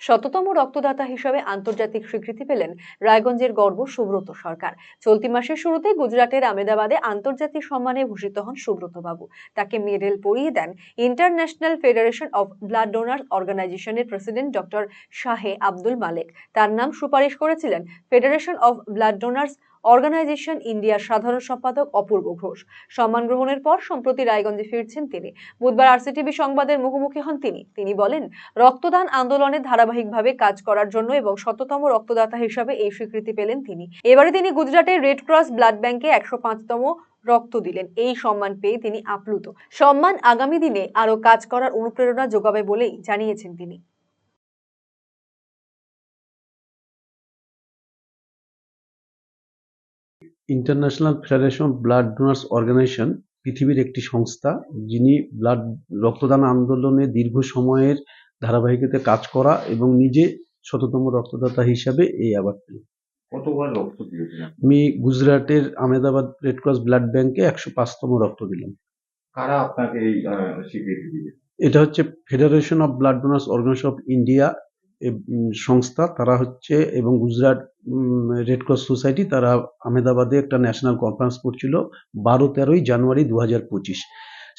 শততম রক্তদাতা হিসেবে আন্তর্জাতিক স্বীকৃতি পেলেন রায়গঞ্জের গর্ব সুব্রত সরকার। চলতি মাসের শুরুতে গুজরাটের আমেদাবাদে আন্তর্জাতিক সম্মানে ভূষিত হন সুব্রত বাবু তাকে মেডেল পরিয়ে দেন international federation of blood donor অর্গানাইজেশনের প্রেসিডেন্ট ডক্টর শাহে আব্দুল মালেক। তার নাম সুপারিশ করেছিলেন federation of blood donors organisation ইন্ডিয়ার সাধারণ সম্পাদক অপূর্ব ঘোষ। সম্মান গ্রহণের পর সম্প্রতি রায়গঞ্জে ফিরছেন তিনি। বুধবার আরসিটিভি সংবাদের মুখোমুখি হন তিনি। তিনি বলেন, রক্তদান আন্দোলনে ধারাবাহিকভাবে কাজ করার জন্য এবং শততম রক্তদাতা হিসাবে এই স্বীকৃতি পেলেন তিনি। এবারে তিনি গুজরাটের রেড ক্রস ব্লাড ব্যাংকে একশো পাঁচতম রক্ত দিলেন। এই সম্মান পেয়ে তিনি আপ্লুত। সম্মান আগামী দিনে আরও কাজ করার অনুপ্রেরণা যোগাবে বলেই জানিয়েছেন তিনি। International federation blood donors organisation পৃথিবীর একটি সংস্থা যিনি ব্লাড রক্তদান আন্দোলনে দীর্ঘ সময়ের ধারাবাহিকতায় কাজ করা এবং নিজে শততম রক্তদাতা হিসাবে এই অ্যাওয়ার্ড পেল কতবার রক্ত দিয়েছিলেন আমি গুজরাটের আহমেদাবাদ রেড ক্রস ব্লাড ব্যাংকে একশো পাঁচতম রক্ত দিলাম। কারা আপনাকে এই স্বীকৃতি এটা হচ্ছে federation of blood donors organisation of India সংস্থা তারা হচ্ছে এবং গুজরাট রেড ক্রস সোসাইটি তারা আহমেদাবাদে একটা ন্যাশনাল কনফারেন্স করছিল বারো তেরোই জানুয়ারি দু হাজার পঁচিশ।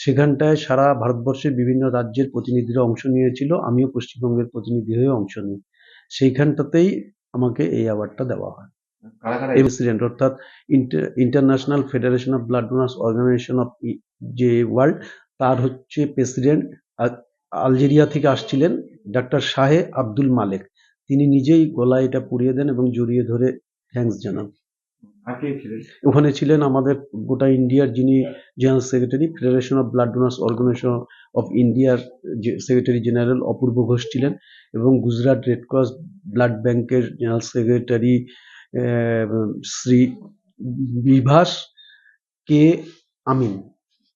সেখানটায় সারা ভারতবর্ষের বিভিন্ন রাজ্যের প্রতিনিধিরা অংশ নিয়েছিল আমিও পশ্চিমবঙ্গের প্রতিনিধি হয়ে অংশ নিই। সেইখানটাতেই আমাকে এই অ্যাওয়ার্ডটা দেওয়া হয়। প্রেসিডেন্ট অর্থাৎ international federation of blood donors organisation of যে ওয়ার্ল্ড তার হচ্ছে প্রেসিডেন্ট আলজেরিয়া থেকে আসছিলেন ডাক্তার শাহে আব্দুল মালেক। তিনি নিজেই গলায় এটা পুড়িয়ে দেন এবং জড়িয়ে ধরে থ্যাঙ্কস জানান। ওখানে ছিলেন আমাদের গোটা ইন্ডিয়ার যিনি general secretary federation of blood donors organisation of ইন্ডিয়ার সেক্রেটারি জেনারেল অপূর্ব ঘোষ ছিলেন এবং গুজরাট রেড ক্রস ব্লাড ব্যাংকের general secretary Shri Bibhas K Amin.